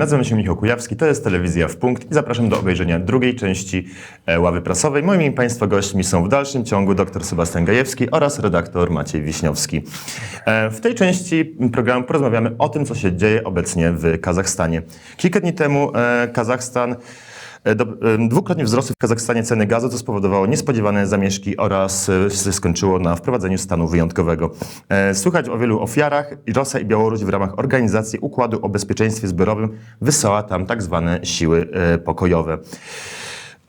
nazywam się Michał Kujawski, to jest Telewizja w Punkt i zapraszam do obejrzenia drugiej części e, Ławy Prasowej. Moimi Państwa gośćmi są w dalszym ciągu dr Sebastian Gajewski oraz redaktor Maciej Wiśniowski. E, W tej części programu porozmawiamy o tym, co się dzieje obecnie w Kazachstanie. Kilka dni temu e, Kazachstan Dwukrotnie wzrosły w Kazachstanie ceny gazu, co spowodowało niespodziewane zamieszki oraz e, się skończyło na wprowadzeniu stanu wyjątkowego. E, Słychać o wielu ofiarach Rosja i Białoruś w ramach organizacji Układu o Bezpieczeństwie Zbiorowym wysyła tam tak zwane siły e, pokojowe.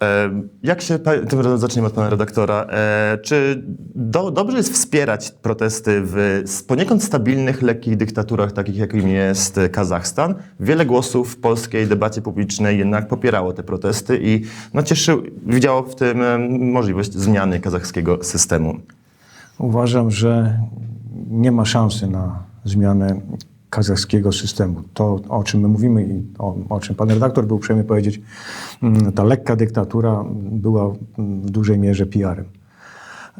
E, Jak się, tym zaczniemy od pana redaktora, e, czy do, dobrze jest wspierać protesty w poniekąd stabilnych, lekkich dyktaturach, takich jakim jest Kazachstan? Wiele głosów w polskiej debacie publicznej jednak popierało te protesty i no, cieszył, widziało w tym e, możliwość zmiany kazachskiego systemu. Uważam, że nie ma szansy na zmianę kazachskiego systemu. To, o czym my mówimy i o, o czym pan redaktor był uprzejmy powiedzieć, mm, ta lekka dyktatura była w dużej mierze PR-em.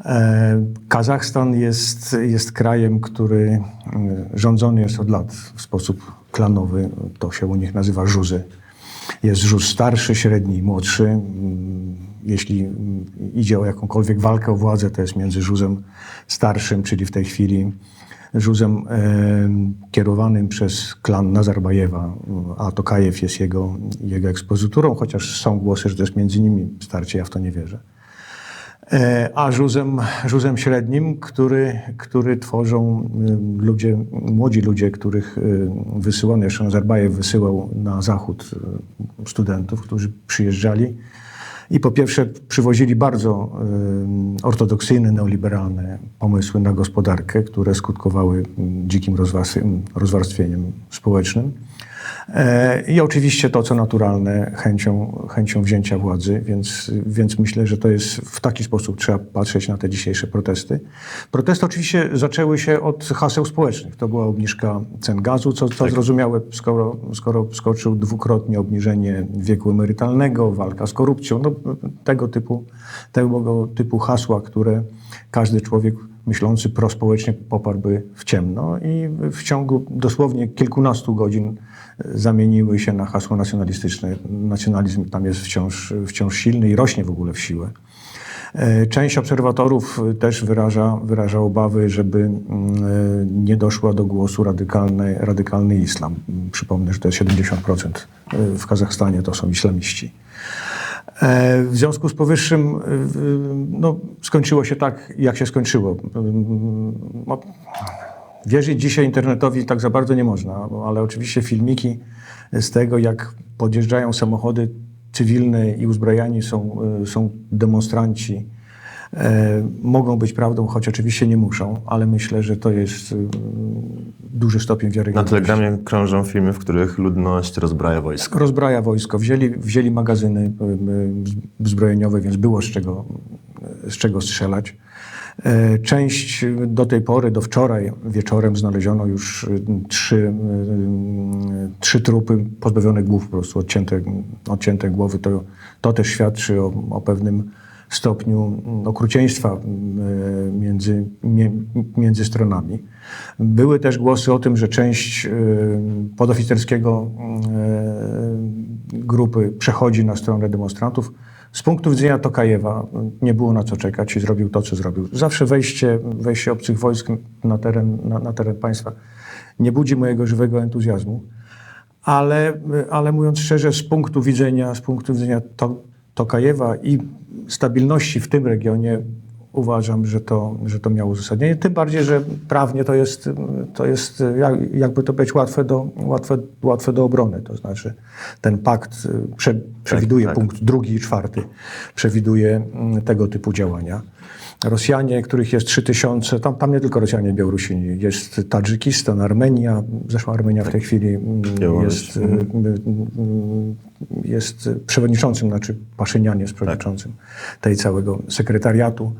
E, Kazachstan jest, jest krajem, który mm, rządzony jest od lat w sposób klanowy. To się u nich nazywa żuzy. Jest żuz starszy, średni młodszy. Mm, Jeśli mm, idzie o jakąkolwiek walkę o władzę, to jest między żuzem starszym, czyli w tej chwili żuzem e, kierowanym przez klan Nazarbajewa, a Tokajew jest jego, jego ekspozyturą, chociaż są głosy, że to jest między nimi starcie, ja w to nie wierzę. E, a żuzem, żuzem średnim, który, który tworzą y, ludzie, młodzi ludzie, których wysyłano, jeszcze Nazarbajew wysyłał na zachód studentów, którzy przyjeżdżali i po pierwsze przywozili bardzo ortodoksyjne, neoliberalne pomysły na gospodarkę, które skutkowały dzikim rozwarstwieniem społecznym. E, I oczywiście to, co naturalne, chęcią, chęcią wzięcia władzy, więc, więc myślę, że to jest w taki sposób trzeba patrzeć na te dzisiejsze protesty. Protesty oczywiście zaczęły się od haseł społecznych. To była obniżka cen gazu, co, co zrozumiałe, skoro, skoro skoczył dwukrotnie obniżenie wieku emerytalnego, walka z korupcją, no, tego, typu, tego typu hasła, które każdy człowiek myślący prospołecznie poparłby w ciemno i w ciągu dosłownie kilkunastu godzin zamieniły się na hasło nacjonalistyczne. Nacjonalizm tam jest wciąż, wciąż silny i rośnie w ogóle w siłę. E, Część obserwatorów też wyraża, wyraża obawy, żeby mm, e, nie doszła do głosu radykalny, radykalny islam. Przypomnę, że to jest 70% w Kazachstanie to są islamiści. E, W związku z powyższym e, no, skończyło się tak, jak się skończyło. Wierzyć dzisiaj internetowi tak za bardzo nie można, ale oczywiście filmiki z tego, jak podjeżdżają samochody cywilne i uzbrojani są, e, są demonstranci, e, mogą być prawdą, choć oczywiście nie muszą, ale myślę, że to jest e, duży stopień Na wiarygodności. Telegramie krążą filmy, w których ludność rozbraja wojsko. Rozbraja wojsko. Wzięli, wzięli magazyny y, zbrojeniowe, więc było z czego, z czego strzelać. E, Część do tej pory, do wczoraj wieczorem znaleziono już y, trzy, y, trzy trupy pozbawione głów, po prostu odcięte, odcięte głowy. To, to też świadczy o, o pewnym stopniu mm, okrucieństwa między, między stronami. Były też głosy o tym, że część podoficerskiego y, grupy przechodzi na stronę demonstrantów. Z punktu widzenia Tokajewa nie było na co czekać i zrobił to, co zrobił. Zawsze wejście, wejście obcych wojsk na teren, na, na teren państwa nie budzi mojego żywego entuzjazmu. Ale, ale mówiąc szczerze, z punktu widzenia, z punktu widzenia to, Tokajewa i stabilności w tym regionie uważam, że to, że to miało uzasadnienie. Tym bardziej, że prawnie to jest, to jest jak- jakby to być łatwe do, łatwe, łatwe do obrony. To znaczy ten pakt y, prze, przewiduje tak. punkt drugi i czwarty, przewiduje mm, tego typu działania. Rosjanie, których jest 3000, tam, tam nie tylko Rosjanie i Białorusini, jest Tadżykistan, Armenia, zresztą Armenia w tej chwili mm, jest, y, y, y, jest przewodniczącym, znaczy Paszynian jest przewodniczącym tej całego sekretariatu.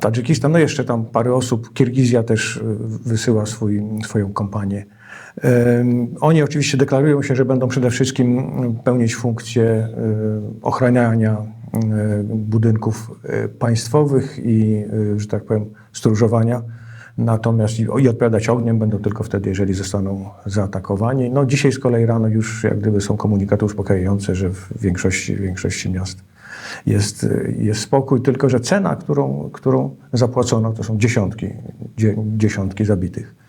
Tadżykistan, no jeszcze tam parę osób, Kirgizja też wysyła swój, swoją kompanię. Ym, Oni oczywiście deklarują się, że będą przede wszystkim pełnić funkcję ochraniania budynków y, państwowych i, y, że tak powiem, stróżowania. Natomiast i, odpowiadać ogniem będą tylko wtedy, jeżeli zostaną zaatakowani. No dzisiaj z kolei rano już jak gdyby są komunikaty uspokajające, że w większości, w większości miast jest, jest spokój, tylko że cena, którą, którą zapłacono, to są dziesiątki, dzie, dziesiątki zabitych, e,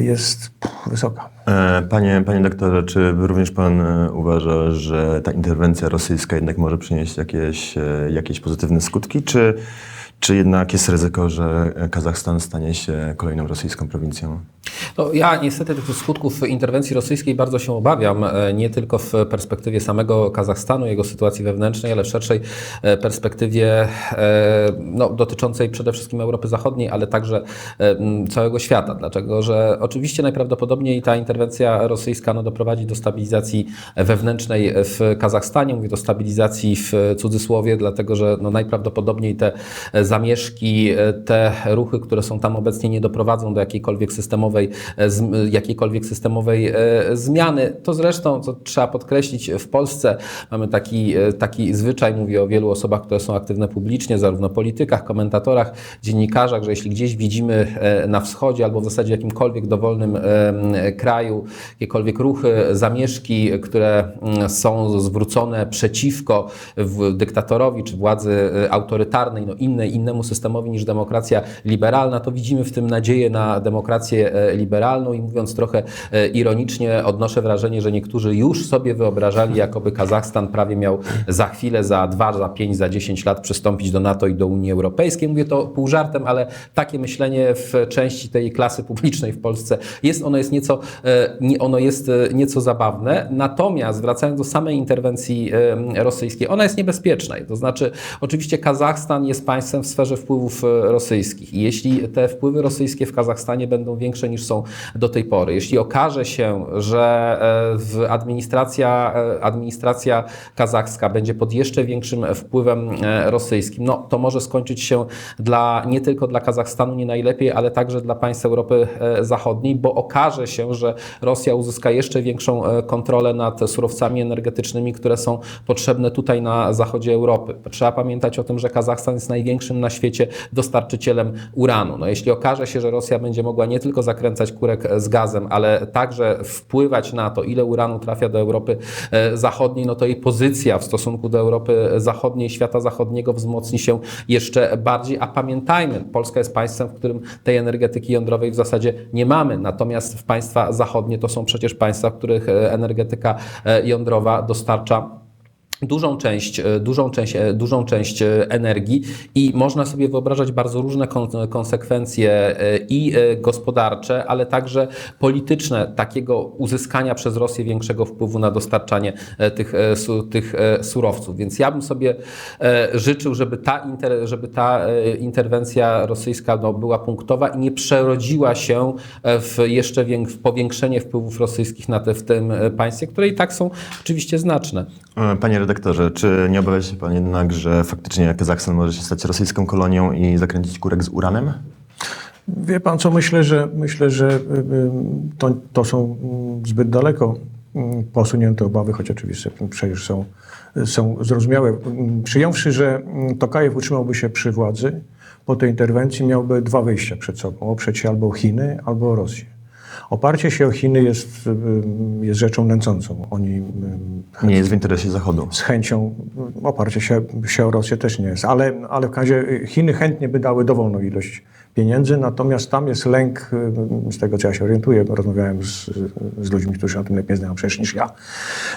jest pff, wysoka. E, Panie, panie doktorze, czy również pan e, uważa, że ta interwencja rosyjska jednak może przynieść jakieś, e, jakieś pozytywne skutki, czy, czy jednak jest ryzyko, że Kazachstan stanie się kolejną rosyjską prowincją? No, ja niestety tych skutków interwencji rosyjskiej bardzo się obawiam, e, nie tylko w perspektywie samego Kazachstanu, jego sytuacji wewnętrznej, ale w szerszej e, perspektywie e, no, dotyczącej przede wszystkim Europy Zachodniej, ale także całego świata. Dlaczego? Że oczywiście najprawdopodobniej ta interwencja rosyjska no, doprowadzi do stabilizacji wewnętrznej w Kazachstanie, mówię do stabilizacji w cudzysłowie, dlatego że no, najprawdopodobniej te zamieszki, e, te ruchy, które są tam obecnie nie doprowadzą do jakiejkolwiek systemowej, e, jakiejkolwiek systemowej e, zmiany. To zresztą, co trzeba podkreślić, w Polsce mamy taki, taki zwyczaj, mówię o wielu osobach, które są aktywne publicznie, zarówno politykach, komentatorach, dziennikarzach, że jeśli gdzieś widzimy na wschodzie albo w zasadzie jakimkolwiek dowolnym kraju jakiekolwiek ruchy, zamieszki, które są zwrócone przeciwko dyktatorowi czy władzy autorytarnej, no innej, innemu systemowi niż demokracja liberalna, to widzimy w tym nadzieję na demokrację e, liberalną i mówiąc trochę e, ironicznie, odnoszę wrażenie, że niektórzy już sobie wyobrażali, jakoby Kazachstan prawie miał za chwilę, za dwa, za pięć, za dziesięć lat przystąpić do NATO i do Unii Europejskiej. Mówię to pół żartem, ale takie myślenie w części tej klasy publicznej w Polsce jest, ono jest nieco, e, ono jest nieco zabawne. Natomiast wracając do samej interwencji rosyjskiej, ona jest niebezpieczna. To znaczy, oczywiście Kazachstan jest państwem w sferze wpływów e, rosyjskich jeśli te wpływy rosyjskie w Kazachstanie będą większe niż są do tej pory, jeśli okaże się, że e, administracja, e, administracja kazachska będzie pod jeszcze większym wpływem rosyjskim, no to może skończyć się dla, nie tylko dla Kazachstanu nie najlepiej, ale także dla państw Europy Zachodniej, bo okaże się, że Rosja uzyska jeszcze większą kontrolę nad surowcami energetycznymi, które są potrzebne tutaj na zachodzie Europy. Trzeba pamiętać o tym, że Kazachstan jest największym na świecie dostarczycielem uranu. No, jeśli okaże się, że Rosja będzie mogła nie tylko zakręcać kurek z gazem, ale także wpływać na to, ile uranu trafia do Europy e, Zachodniej, no to jej pozycja w stosunku do Europy Zachodniej, świata zachodniego wzmocni się jeszcze bardziej. A pamiętajmy, Polska jest państwem, w którym tej energetyki jądrowej w zasadzie nie mamy. Natomiast w państwa zachodnie to są przecież państwa, w których e, energetyka e, jądrowa dostarcza dużą część, e, dużą część, e, dużą część e, energii i można sobie wyobrażać bardzo różne kon- konsekwencje i gospodarcze, ale także polityczne takiego uzyskania przez Rosję większego wpływu na dostarczanie tych, tych surowców. Więc ja bym sobie życzył, żeby ta, inter, żeby ta interwencja rosyjska no, była punktowa i nie przerodziła się w jeszcze w powiększenie wpływów rosyjskich na te, w tym państwie, które i tak są oczywiście znaczne. Panie redaktorze, czy nie obawia się pan jednak, że faktycznie Kazachstan może się stać rosyjską kolonią i zakręcić kurek z uranem? Wie pan co, myślę, że myślę, że y, y, to, to są mm, zbyt daleko mm, posunięte obawy, choć oczywiście przecież są, są zrozumiałe. Mm, Przyjąwszy, że Tokajew utrzymałby się przy władzy, po tej interwencji miałby dwa wyjścia przed sobą. Oprzeć się albo Chiny, albo Rosję. Oparcie się o Chiny jest, y, jest rzeczą nęcącą. Oni y, Nie jest w interesie Zachodu. z chęcią, oparcie się, się o Rosję też nie jest, ale, ale w każdym razie Chiny chętnie by dały dowolną ilość pieniędzy, natomiast tam jest lęk, y, z tego co ja się orientuję, bo rozmawiałem z, z ludźmi, którzy na tym lepiej znają przecież niż ja,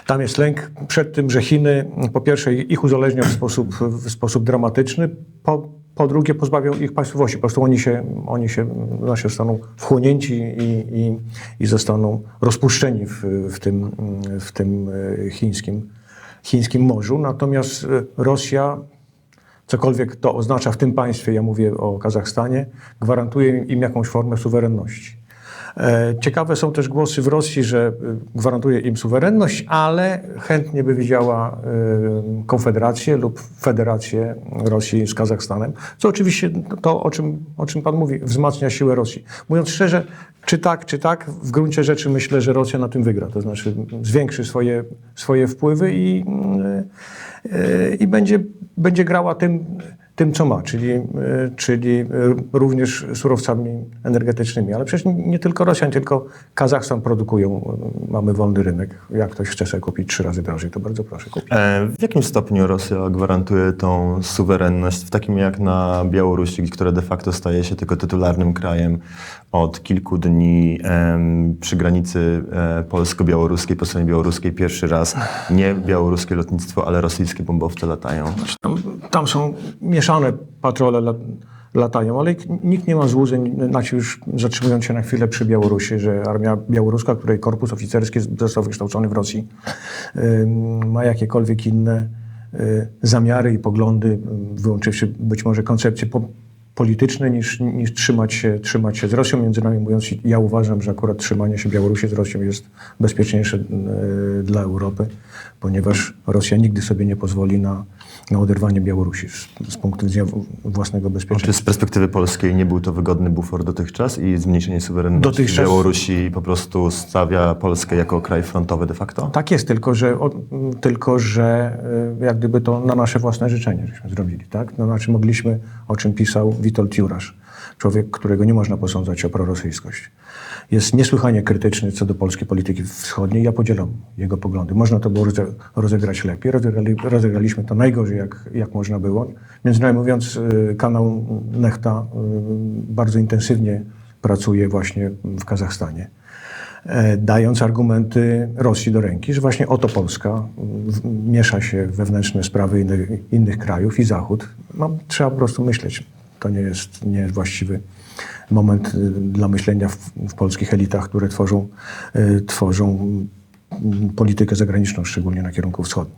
tam jest lęk przed tym, że Chiny po pierwsze ich uzależnią w sposób, w sposób dramatyczny, po, po drugie pozbawią ich państwowości. Po prostu oni się, oni się znaczy zostaną wchłonięci i, i, i zostaną rozpuszczeni w, w, tym, w tym e, chińskim, chińskim morzu. Natomiast e, Rosja, cokolwiek to oznacza w tym państwie, ja mówię o Kazachstanie, gwarantuje im jakąś formę suwerenności. E, Ciekawe są też głosy w Rosji, że e, gwarantuje im suwerenność, ale chętnie by widziała e, konfederację lub federację Rosji z Kazachstanem, co oczywiście to, o czym, o czym Pan mówi, wzmacnia siłę Rosji. Mówiąc szczerze, czy tak, czy tak, w gruncie rzeczy myślę, że Rosja na tym wygra, to znaczy zwiększy swoje, swoje wpływy i, e, i będzie, będzie grała tym, tym, co ma, czyli, e, czyli e, również surowcami energetycznymi. Ale przecież nie tylko Rosjan, tylko Kazachstan produkują. e, Mamy wolny rynek. Jak ktoś chce sobie kupić trzy razy drożej, to bardzo proszę kupić. W jakim stopniu Rosja gwarantuje tą suwerenność w takim jak na Białorusi, która de facto staje się tylko tytularnym krajem od kilku dni em, przy granicy e, polsko-białoruskiej, po stronie białoruskiej pierwszy raz nie białoruskie lotnictwo, ale rosyjskie bombowce latają. Tam, tam są mieszane patrole lat, latają, ale nikt nie ma złudzeń, znaczy już zatrzymując się na chwilę przy Białorusi, że armia białoruska, której korpus oficerski został wykształcony w Rosji, ym, ma jakiekolwiek inne y, zamiary i poglądy, wyłączywszy być może koncepcje po, polityczne, niż, niż trzymać, się, trzymać się z Rosją. Między nami mówiąc, ja uważam, że akurat trzymanie się Białorusi z Rosją jest bezpieczniejsze y, dla Europy, ponieważ Rosja nigdy sobie nie pozwoli na, na oderwanie Białorusi z, z punktu widzenia własnego Czy bezpieczeństwa. z perspektywy polskiej nie był to wygodny bufor dotychczas i zmniejszenie suwerenności Dotychczas- Białorusi po prostu stawia Polskę jako kraj frontowy de facto? Tak jest, tylko że, o, tylko że y, jak gdyby to na nasze własne życzenie żeśmy zrobili. Tak? No, znaczy mogliśmy, o czym pisał Witold Jurasz, człowiek, którego nie można posądzać o prorosyjskość. Jest niesłychanie krytyczny co do polskiej polityki wschodniej. Ja podzielam jego poglądy. Można to było roze- rozegrać lepiej. Rozegrali, rozegraliśmy to najgorzej, jak, jak można było. Między nami mówiąc, y, kanał Nechta y, bardzo intensywnie pracuje właśnie w Kazachstanie e, dając argumenty Rosji do ręki, że właśnie oto Polska w- miesza się wewnętrzne sprawy innych, innych krajów i Zachód. No, trzeba po prostu myśleć. To nie jest, nie jest właściwy moment y, dla myślenia w, w polskich elitach, które tworzą, y, tworzą mm, politykę zagraniczną, szczególnie na kierunku wschodnim.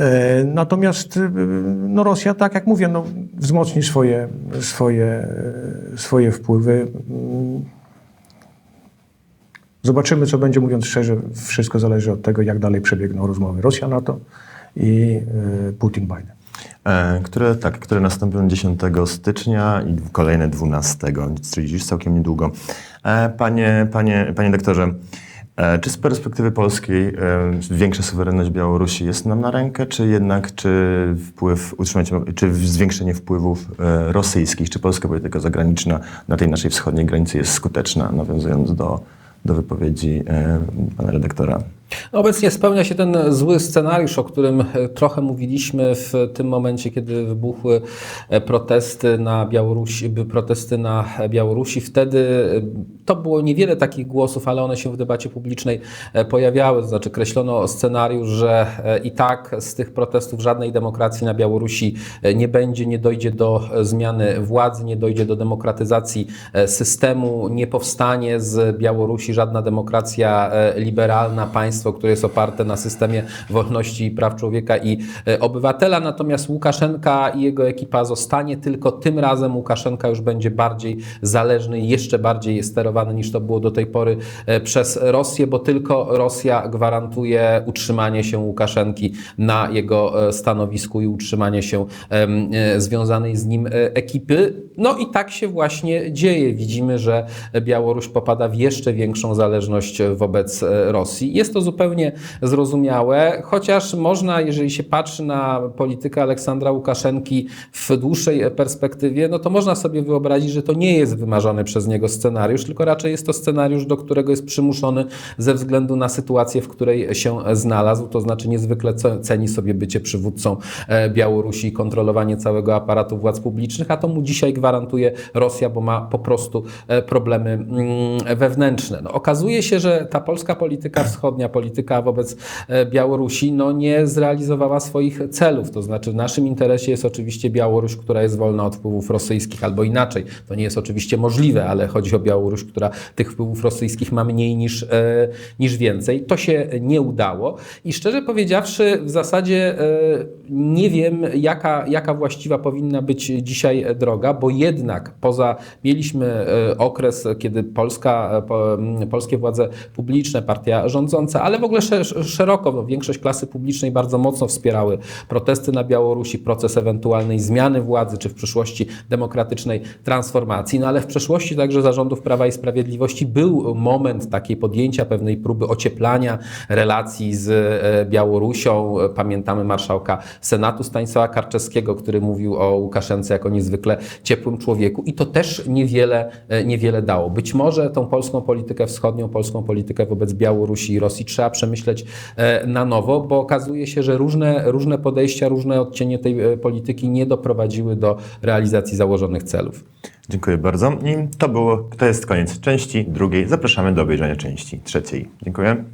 E, Natomiast y, no Rosja, tak jak mówię, no, wzmocni swoje, swoje, swoje wpływy. Mm, Zobaczymy, co będzie, mówiąc szczerze, wszystko zależy od tego, jak dalej przebiegną rozmowy Rosja-NATO i Putin-Biden. E, które, tak, które nastąpią 10 stycznia i kolejne 12, czyli już całkiem niedługo. E, Panie, panie, panie doktorze, e, czy z perspektywy polskiej większa suwerenność Białorusi jest nam na rękę, czy jednak czy wpływ, czy zwiększenie wpływów rosyjskich, czy polska polityka zagraniczna na tej naszej wschodniej granicy jest skuteczna, nawiązując do, do wypowiedzi pana redaktora? Obecnie spełnia się ten zły scenariusz, o którym e, trochę mówiliśmy w tym momencie, kiedy wybuchły e, protesty na Białorusi, protesty na Białorusi. Wtedy e, to było niewiele takich głosów, ale one się w debacie publicznej e, pojawiały. To znaczy kreślono scenariusz, że e, i tak z tych protestów żadnej demokracji na Białorusi e, nie będzie, nie dojdzie do e, zmiany władzy, nie dojdzie do demokratyzacji e, systemu, nie powstanie z Białorusi żadna demokracja e, liberalna, państwo, które jest oparte na systemie wolności i praw człowieka i e, obywatela. Natomiast Łukaszenka i jego ekipa zostanie, tylko tym razem Łukaszenka już będzie bardziej zależny i jeszcze bardziej sterowany niż to było do tej pory e, przez Rosję, bo tylko Rosja gwarantuje utrzymanie się Łukaszenki na jego e, stanowisku i utrzymanie się związanej z nim ekipy. No i tak się właśnie dzieje. Widzimy, że Białoruś popada w jeszcze większą zależność wobec Rosji. Jest to zupełnie zrozumiałe, chociaż można, jeżeli się patrzy na politykę Aleksandra Łukaszenki w dłuższej perspektywie, no to można sobie wyobrazić, że to nie jest wymarzony przez niego scenariusz, tylko raczej jest to scenariusz, do którego jest przymuszony ze względu na sytuację, w której się znalazł. To znaczy niezwykle ce- ceni sobie bycie przywódcą e, Białorusi i kontrolowanie całego aparatu władz publicznych, a to mu dzisiaj gwarantuje Rosja, bo ma po prostu e, problemy mm, wewnętrzne. No, okazuje się, że ta polska polityka wschodnia, polityka wobec e, Białorusi, no, nie zrealizowała swoich celów. To znaczy w naszym interesie jest oczywiście Białoruś, która jest wolna od wpływów rosyjskich, albo inaczej. To nie jest oczywiście możliwe, ale chodzi o Białoruś, która tych wpływów rosyjskich ma mniej niż, e, niż więcej. To się nie udało i szczerze powiedziawszy, w zasadzie e, nie wiem, jaka, jaka właściwa powinna być dzisiaj droga, bo jednak poza mieliśmy okres, kiedy Polska, polskie władze publiczne, partia rządząca, ale w ogóle sze- szeroko, no, większość klasy publicznej bardzo mocno wspierały protesty na Białorusi, proces ewentualnej zmiany władzy, czy w przyszłości demokratycznej transformacji. No ale w przeszłości także zarządów Prawa i Sprawiedliwości był moment takiej podjęcia pewnej próby ocieplania relacji z e, Białorusią. Pamiętamy marszałka Senatu Stanisława Karczewskiego, który mówił o Łukaszence jako niezwykle ciepłym człowieku i to też niewiele, e, niewiele dało. Być może tą polską politykę wschodnią, polską politykę wobec Białorusi i Rosji trzeba przemyśleć e, na nowo, bo okazuje się, że różne, różne podejścia, różne odcienie tej e, polityki nie doprowadziły do realizacji założonych celów. Dziękuję bardzo. I to było, to jest koniec części drugiej. Zapraszamy do obejrzenia części trzeciej. Dziękuję.